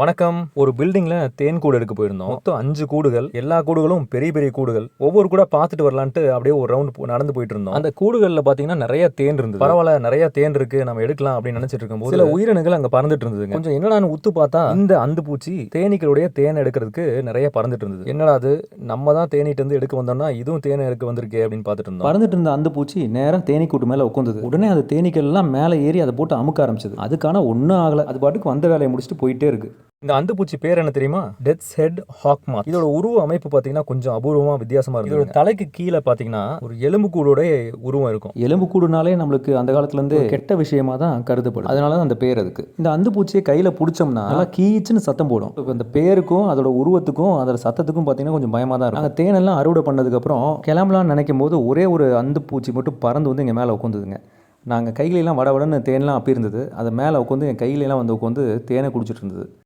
வணக்கம். ஒரு பில்டிங்ல தேன் கூடு எடுக்க போயிருந்தோம். மொத்தம் அஞ்சு கூடுகள். எல்லா கூடுகளும் பெரிய பெரிய கூடுகள். ஒவ்வொரு கூட பார்த்துட்டு வரலான்ட்டு அப்படியே ஒரு ரவுண்ட் நடந்து போயிட்டு இருந்தோம். அந்த கூடுகள்ல பாத்தீங்கன்னா நிறைய தேன் இருந்தது. பரவாயில்ல நிறைய தேன் இருக்கு. நம்ம எடுக்கலாம் அப்படின்னு நினைச்சிட்டு இருக்கும்போது சில உயிரினங்கள் அங்க பறந்துட்டு இருந்தது கொஞ்சம் என்னடான்னு உத்து பார்த்தா இந்த அந்து பூச்சி தேனீக்களுடைய தேன் எடுக்கிறதுக்கு நிறைய பறந்துட்டு இருந்தது. என்னடா அது? நம்ம தான் தேனீட்டு இருந்து எடுக்க வந்தோம்னா இதுவும் தேனை எடுக்க வந்திருக்கே அப்படின்னு பார்த்துட்டு இருந்தோம். பறந்துட்டு இருந்த அந்த பூச்சி நேரா தேனீக்கூட்டு மேலே உட்காந்தது உடனே அது தேனீக்கள் எல்லாம் மேலே ஏறி அதை போட்டு அமுக்க ஆரம்பிச்சது. அதுக்கான ஒன்றும் ஆகலை. அது பாட்டுக்கு வந்த வேலையை முடிச்சுட்டு போயிட்டே இருக்கு. இந்த அந்துப்பூச்சி பேர் என்ன தெரியுமா? டெத்ஸ் ஹெட் ஹாக்மா இதோட உருவ அமைப்பு பாத்தீங்கன்னா கொஞ்சம் அபூர்வமா வித்தியாசமா இருக்கு இதோட தலைக்கு கீழே பாத்தீங்கன்னா ஒரு எலும்பு கூடோட உருவம் இருக்கும். எலும்பு கூடுனாலே நம்மளுக்கு அந்த காலத்துலேருந்து கெட்ட விஷயமா தான் கருதப்படும் அதனால தான் அந்த பேர் அதுக்கு. இந்த அந்து பூச்சியை கையில் பிடிச்சோம்னா நல்லா கீச்சுன்னு சத்தம் போடும். இப்போ இந்த பேருக்கும் அதோட உருவத்துக்கும் அதோட சத்தத்துக்கும் பார்த்தீங்கன்னா கொஞ்சம் பயமாக தான் இருக்கும் தேனெல்லாம் அறுவடை பண்ணதுக்கப்புறம் கிளம்பலாம்னு நினைக்கும் போது ஒரே ஒரு அந்து பூச்சி மட்டும் பறந்து வந்து எங்கள் மேலே உட்காந்துதுங்க நாங்கள் கையிலெல்லாம் வட வடன்னு தேன்லாம் அப்பி இருந்தது. அது மேலே உட்காந்து என் கையிலெல்லாம் வந்து உட்காந்து தேனை குடிச்சிட்டு இருந்தது.